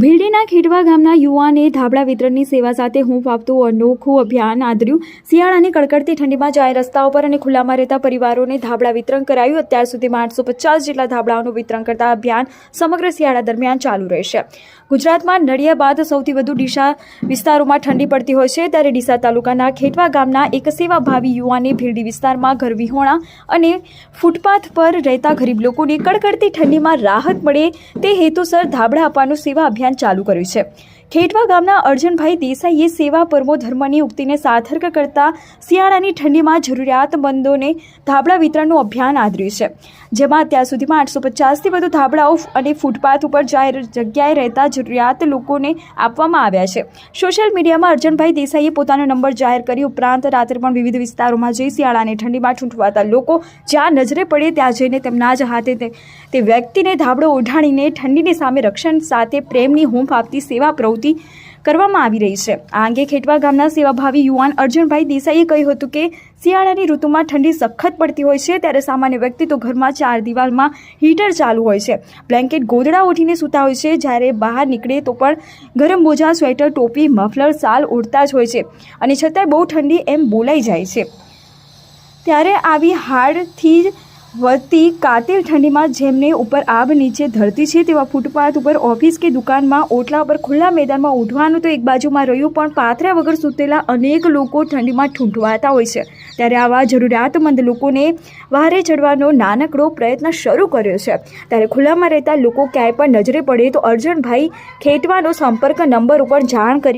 ભીલડીના ખેડવા ગામના યુવાને ધાબળા વિતરણની સેવા સાથે હૂંફ આપતું અનોખું અભિયાન આદર્યું. શિયાળાની કડકડતી ઠંડીમાં જાહેર રસ્તાઓ પર અને ખુલ્લામાં રહેતા પરિવારોને ધાબળા વિતરણ કરાયું. અત્યાર સુધીમાં આઠસો પચાસ જેટલા ધાબળાઓનું વિતરણ કરતા અભિયાન સમગ્ર શિયાળા દરમિયાન ચાલુ રહેશે. ગુજરાતમાં નડિયા બાદ સૌથી વધુ ડીસા વિસ્તારોમાં ઠંડી પડતી હોય છે. ત્યારે ડીસા તાલુકાના ખેટવા ગામના એક સેવાભાવી યુવાને ભીલડી વિસ્તારમાં ઘર વિહોણા અને ફૂટપાથ પર રહેતા ગરીબ લોકોને કડકડતી ઠંડીમાં રાહત મળે તે હેતુસર ધાબળા આપવાનું સેવા અભિયાન ચાલુ કર્યું છે. ખેટવા ગામના અર્જુનભાઈ દેસાઈએ સેવા પરમો ધર્મની ઉક્તિને સાર્થક કરતા શિયાળાની ઠંડીમાં જરૂરિયાતમંદોને ધાબળા વિતરણનું અભિયાન આદર્યું છે. જેમાં અત્યાર સુધીમાં આઠસો પચાસથી વધુ ધાબળાઓ અને ફૂટપાથ ઉપર જાહેર જગ્યાએ રહેતા જરૂરિયાત લોકોને આપવામાં આવ્યા છે. સોશિયલ મીડિયામાં અર્જનભાઈ દેસાઈએ પોતાનો નંબર જાહેર કરી ઉપરાંત રાત્રે પણ વિવિધ વિસ્તારોમાં જઈ શિયાળાની ઠંડીમાં ચૂંટવાતા લોકો જ્યાં નજરે પડે ત્યાં જઈને તેમના જ હાથે તે વ્યક્તિને ધાબળો ઓઢાડીને ઠંડીની સામે રક્ષણ સાથે પ્રેમની હૂંફ આપતી સેવા પ્રવૃત્તિ કરવામાં આવી રહી છે. આ અંગે ખેટવા ગામના સેવાભાવી યુવાન અર્જુનભાઈ દેસાઈએ કહ્યું હતું કે, શિયાળાની ઋતુમાં ઠંડી સખત પડતી હોય છે, ત્યારે સામાન્ય વ્યક્તિ તો ઘરમાં ચાર દિવાલમાં હીટર ચાલુ હોય છે. બ્લેન્કેટ ગોદડા ઓઢીને સૂતા હોય છે, જ્યારે બહાર નીકળે તો પણ ગરમ મોજા, સ્વેટર, ટોપી, મફલર, સાલ ઓઢતા જ હોય છે. અને છતાંય બહુ ઠંડી એમ બોલાઈ જાય છે. ત્યારે આવી હાડથી વધતી કાતિલ ઠંડીમાં જેમને ઉપર આબ નીચે ધરતી છે તેવા ફૂટપાથ ઉપર ઓફિસ કે દુકાનમાં ઓટલા ઉપર ખુલ્લા મેદાનમાં ઉઠવાનું તો એક બાજુમાં રહ્યું, પણ પાથરા વગર સૂતેલા અનેક લોકો ઠંડીમાં ઠૂંઠવાતા હોય છે. ત્યારે આવા જરૂરિયાતમંદ લોકોને વારે ચડવાનો નાનકડો પ્રયત્ન શરૂ કર્યો છે. ત્યારે ખુલ્લામાં રહેતા લોકો ક્યાંય પણ નજરે પડે તો અર્જુનભાઈ ખેટવાનો સંપર્ક નંબર ઉપર જાણ કરી